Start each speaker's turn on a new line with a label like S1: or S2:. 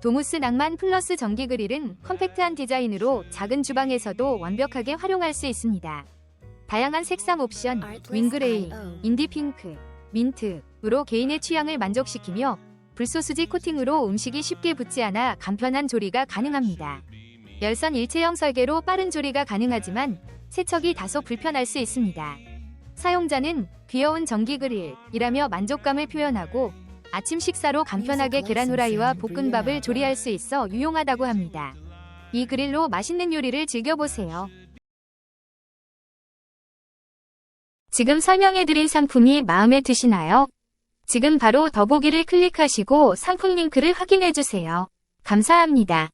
S1: 도무스 낭만 플러스 전기 그릴은 컴팩트한 디자인으로 작은 주방에서도 완벽하게 활용할 수 있습니다. 다양한 색상 옵션, 윙그레이, 인디 핑크, 민트으로 개인의 취향을 만족시키며 불소수지 코팅으로 음식이 쉽게 붙지 않아 간편한 조리가 가능합니다. 열선 일체형 설계로 빠른 조리가 가능하지만 세척이 다소 불편할 수 있습니다. 사용자는 귀여운 전기 그릴이라며 만족감을 표현하고 아침 식사로 간편하게 계란 후라이와 볶음밥을 조리할 수 있어 유용하다고 합니다. 이 그릴로 맛있는 요리를 즐겨보세요. 지금 설명해드린 상품이 마음에 드시나요? 지금 바로 더보기를 클릭하시고 상품 링크를 확인해주세요. 감사합니다.